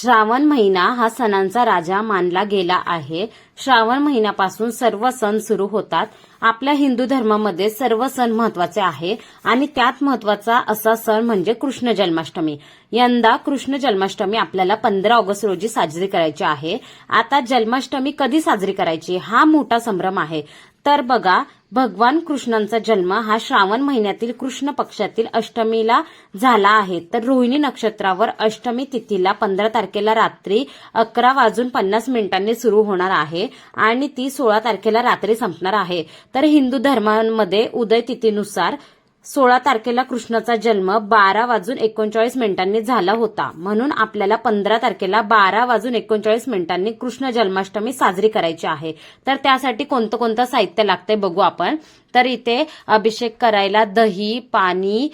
श्रावण महिना हा सणांचा राजा मानला गेला आहे. श्रावण महिन्यापासून सर्व सण सुरू होतात. आपल्या हिंदू धर्मामध्ये सर्व सण महत्त्वाचे आहे आणि त्यात महत्त्वाचा असा सण म्हणजे कृष्ण जन्माष्टमी. यंदा कृष्ण जन्माष्टमी आपल्याला पंधरा ऑगस्ट रोजी साजरी करायची आहे. आता जन्माष्टमी कधी साजरी करायची हा मोठा संभ्रम आहे. तर बघा भगवान कृष्णांचा जन्म हा श्रावण महिन्यातील कृष्ण पक्षातील अष्टमीला झाला आहे. तर रोहिणी नक्षत्रावर अष्टमी तिथीला पंधरा तारखेला रात्री अकरा वाजून पन्नास मिनिटांनी सुरू होणार आहे आणि ती सोळा तारखेला रात्री संपणार आहे. तर हिंदू धर्मांमध्ये उदय तिथीनुसार सोळा तारखेला कृष्णाचा जन्म बारा वाजून एकोणचाळीस मिनिटांनी झाला होता. म्हणून आपल्याला पंधरा तारखेला बारा वाजून एकोणचाळीस मिनिटांनी कृष्ण जन्माष्टमी साजरी करायची आहे. तर त्यासाठी कोणतं कोणतं साहित्य लागतंय बघू आपण. तर इथे अभिषेक करायला दही पाणी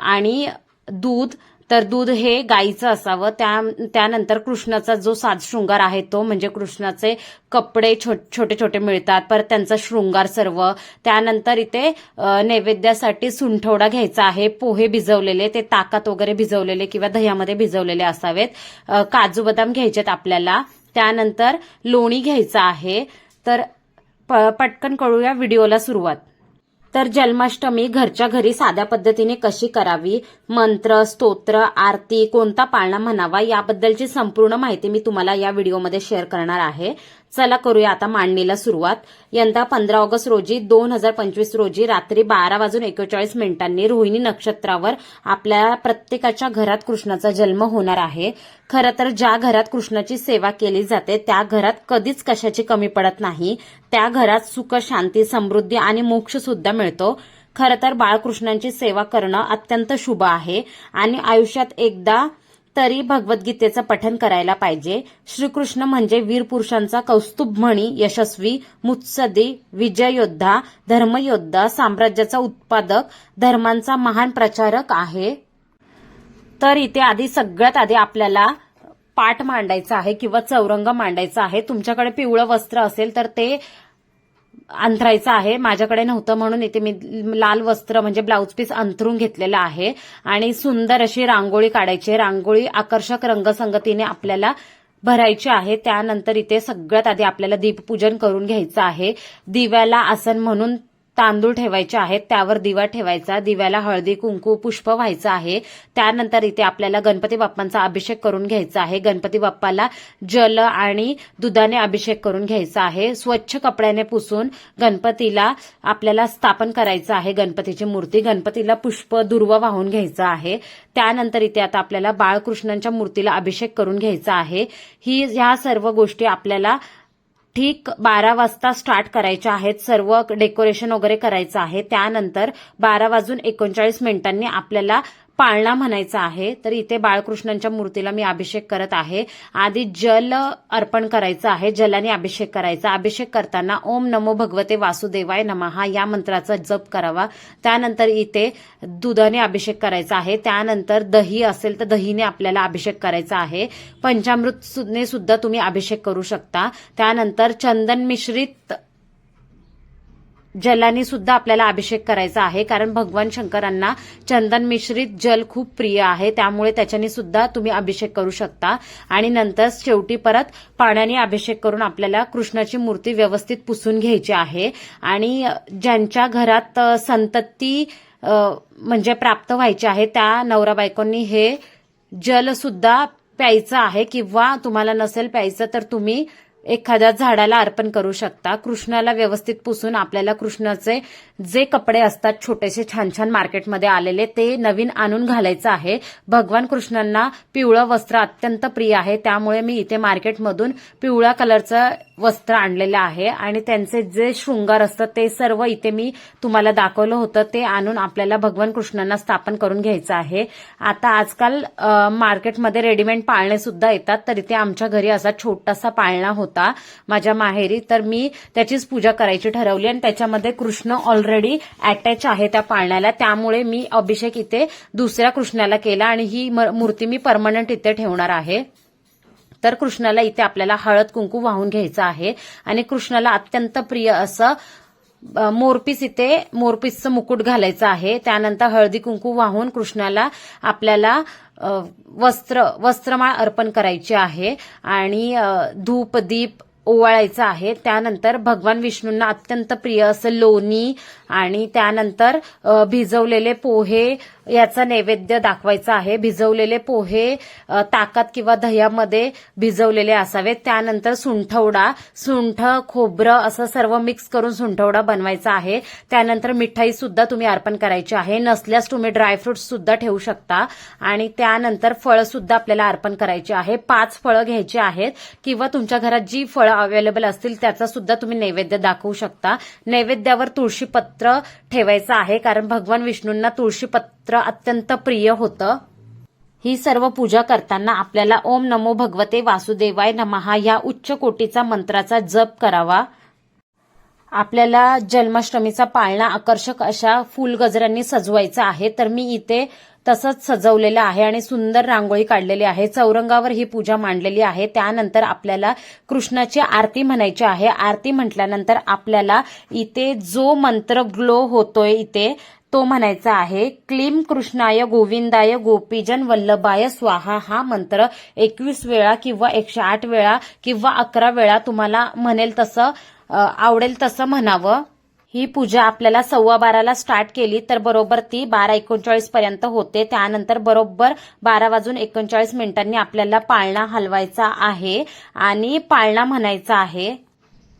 आणि दूध तर दूध हे गाईचं असावं. त्या त्यानंतर कृष्णाचा जो साज शृंगार आहे तो म्हणजे कृष्णाचे कपडे छो- छोटे छोटे मिळतात. परत त्यांचा शृंगार सर्व. त्यानंतर इथे नैवेद्यासाठी सुंठवडा घ्यायचा आहे. पोहे भिजवलेले ते ताकात वगैरे भिजवलेले किंवा दह्यामध्ये भिजवलेले असावेत. काजू बदाम घ्यायचेत आपल्याला. त्यानंतर लोणी घ्यायचं आहे. तर प- पटकन कळूया व्हिडिओला सुरुवात. तर जन्माष्टमी घरच्या घरी साध्या पद्धतीने कशी करावी? मंत्र स्तोत्र आरती कोणता पाळणा म्हणावा? याबद्दलची संपूर्ण माहिती मी तुम्हाला या व्हिडिओमध्ये शेअर करणार आहे. चला करूया आता मांडणीला सुरुवात. यंदा पंधरा ऑगस्ट रोजी दोन हजार पंचवीस रोजी रात्री बारा वाजून एकेचाळीस मिनिटांनी रोहिणी नक्षत्रावर आपल्या प्रत्येकाच्या घरात कृष्णाचा जन्म होणार आहे. खरं तर ज्या घरात कृष्णाची सेवा केली जाते त्या घरात कधीच कशाची कमी पडत नाही. त्या घरात सुख शांती समृद्धी आणि मोक्ष सुद्धा मिळतो. खरं तर बाळकृष्णांची सेवा करणं अत्यंत शुभ आहे आणि आयुष्यात एकदा तरी भगवद्गीतेचं पठन करायला पाहिजे. श्रीकृष्ण म्हणजे वीर पुरुषांचा कौस्तुभ म्हणी यशस्वी मुत्सदी विजयोद्धा धर्मयोद्धा साम्राज्याचा उत्पादक धर्मांचा महान प्रचारक आहे. तर इथे आधी सगळ्यात आधी आपल्याला पाठ मांडायचा आहे किंवा चौरंग मांडायचा आहे. तुमच्याकडे पिवळं वस्त्र असेल तर ते अंथरायचं आहे. माझ्याकडे नव्हतं म्हणून इथे मी लाल वस्त्र म्हणजे ब्लाऊज पीस अंथरून घेतलेलं आहे. आणि सुंदर अशी रांगोळी काढायची आहे. रांगोळी आकर्षक रंगसंगतीने आपल्याला भरायची आहे. त्यानंतर इथे सगळ्यात आधी आपल्याला दीपपूजन करून घ्यायचं आहे. दिव्याला आसन म्हणून तांदूळ ठेवायचे आहेत त्यावर दिवा ठेवायचा दिव्याला हळदी कुंकू पुष्प व्हायचं आहे. त्यानंतर इथे आपल्याला गणपती बाप्पांचा अभिषेक करून घ्यायचा आहे. गणपती बाप्पाला जल आणि दुधाने अभिषेक करून घ्यायचा आहे. स्वच्छ कपड्याने पुसून गणपतीला आपल्याला स्थापन करायचं आहे. गणपतीची मूर्ती गणपतीला पुष्प दुर्व वाहून घ्यायचं आहे. त्यानंतर इथे आता आपल्याला बाळकृष्णांच्या मूर्तीला अभिषेक करून घ्यायचा आहे. ही ह्या सर्व गोष्टी आपल्याला ठीक बारा वाजता स्टार्ट करायच्या आहेत. सर्व डेकोरेशन वगैरे करायचं आहे. त्यानंतर बारा वाजून एकोणचाळीस मिनिटांनी आपल्याला पाळणा म्हणायचा आहे तर इथे बाळकृष्णांच्या मूर्तीला मी अभिषेक करत आहे. आधी जल अर्पण करायचं आहे जलाने अभिषेक करायचा. अभिषेक करताना ओम नमो भगवते वासुदेवाय नमहा या मंत्राचा जप करावा. त्यानंतर इथे दुधाने अभिषेक करायचा आहे. त्यानंतर दही असेल तर दहीने आपल्याला अभिषेक करायचा आहे. पंचामृत सुद्धा तुम्ही अभिषेक करू शकता. त्यानंतर चंदन मिश्रित जलाने सुद्धा आपल्याला अभिषेक करायचा आहे. कारण भगवान शंकरांना चंदन मिश्रित जल खूप प्रिय आहे. त्यामुळे त्याच्याने सुद्धा तुम्ही अभिषेक करू शकता. आणि नंतर शेवटी परत पाण्याने अभिषेक करून आपल्याला कृष्णाची मूर्ती व्यवस्थित पुसून घ्यायची आहे. आणि ज्यांच्या घरात संतती म्हणजे प्राप्त व्हायची आहे त्या नवरा बायकोंनी हे जल सुद्धा प्यायचं आहे. किंवा तुम्हाला नसेल प्यायचं तर तुम्ही एखाद्या झाडाला अर्पण करू शकता. कृष्णाला व्यवस्थित पुसून आपल्याला कृष्णाचे जे कपडे असतात छोटेसे छान छान मार्केटमध्ये आलेले ते नवीन आणून घालायचं आहे. भगवान कृष्णांना पिवळं वस्त्र अत्यंत प्रिय आहे. त्यामुळे मी इथे मार्केटमधून पिवळ्या कलरचं वस्त्र आणलेलं आहे आणि त्यांचे जे शृंगार असतात ते सर्व इथे मी तुम्हाला दाखवलं होतं. ते आणून आपल्याला भगवान कृष्णांना स्थापन करून घ्यायचं आहे. आता आजकाल मार्केटमध्ये रेडीमेड पाळणे सुद्धा येतात तर इथे आमच्या घरी असा छोटासा पाळणा होता. माझ्या माहेरी तर मी त्याचीच पूजा करायची ठरवली आणि त्याच्यामध्ये कृष्ण ऑलरेडी अटॅच आहे त्या पाळण्याला. त्यामुळे मी अभिषेक इथे दुसऱ्या कृष्णाला केला आणि ही म- मूर्ती मी परमनंट इथे ठेवणार आहे. तर कृष्णाला इथे आपल्याला हळद कुंकू वाहून घ्यायचं आहे आणि कृष्णाला अत्यंत प्रिय असं मोरपीस इथे मोरपीसचं मुकुट घालायचं आहे. त्यानंतर हळदी कुंकू वाहून कृष्णाला आपल्याला वस्त्र वस्त्रमाळ अर्पण करायची आहे आणि धूप दीप ओवाळायचं आहे. त्यानंतर भगवान विष्णूंना अत्यंत प्रिय असं लोणी आणि त्यानंतर भिजवलेले पोहे याचा नैवेद्य दाखवायचा आहे. भिजवलेले पोहे ताकात किंवा दह्यामध्ये भिजवलेले असावेत. त्यानंतर सुंठवडा सुंठ खोबरं असं सर्व मिक्स करून सुंठवडा बनवायचा आहे. त्यानंतर मिठाई सुद्धा तुम्ही अर्पण करायची आहे. नसल्यास तुम्ही ड्रायफ्रुट्स सुद्धा ठेवू शकता. आणि त्यानंतर फळं सुद्धा आपल्याला अर्पण करायची आहे. पाच फळं घ्यायची आहेत. किंवा तुमच्या घरात जी फळं अवेलेबल असतील त्याचा सुद्धा तुम्ही नैवेद्य दाखवू शकता. नैवेद्यावर तुळशीपत्र ठेवायचं आहे. कारण भगवान विष्णूंना तुळशीपत्र अत्यंत प्रिय होतं. ही सर्व पूजा करताना आपल्याला ओम नमो भगवते वासुदेवाय नमहा या उच्च कोटीचा मंत्राचा जप करावा. आपल्याला जन्माष्टमीचा पाळणा आकर्षक अशा फुलगजऱ्यांनी सजवायचा आहे तर मी इथे तसंच सजवलेलं आहे आणि सुंदर रांगोळी काढलेली आहे. चौरंगावर ही पूजा मांडलेली आहे. त्यानंतर आपल्याला कृष्णाची आरती म्हणायची आहे. आरती म्हटल्यानंतर आपल्याला इथे जो मंत्र ग्लो होतोय इथे तो म्हणायचा आहे क्लीम कृष्णाय गोविंदाय गोपीजन वल्लभाय स्वाहा. हा मंत्र एकवीस वेळा किंवा एकशे आठ वेळा किंवा अकरा वेळा तुम्हाला म्हणेल तसं आवडेल तसं म्हणावं. ही पूजा आपल्याला सव्वा बाराला स्टार्ट केली तर बरोबर ती बारा एकोणचाळीस पर्यंत होते. त्यानंतर बरोबर बारा वाजून एकोणचाळीस मिनिटांनी आपल्याला पाळणा हलवायचा आहे आणि पाळणा म्हणायचा आहे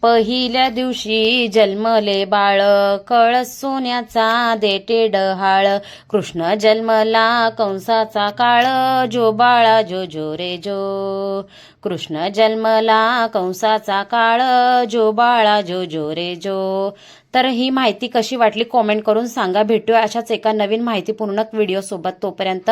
पहिल्या दिवशी जन्मले बाळ कळ सोन्याचा देटे डहाळ. कृष्ण जन्मला कंसाचा काळ जो बाळा जो जो रे जो. कृष्ण जन्मला कंसाचा काळ जो बाळा जो जो रे जो. तर ही माहिती कशी वाटली? कॉमेंट करून सांगा. भेटूया अशाच एका नवीन माहितीपूर्ण व्हिडिओ सोबत. तोपर्यंत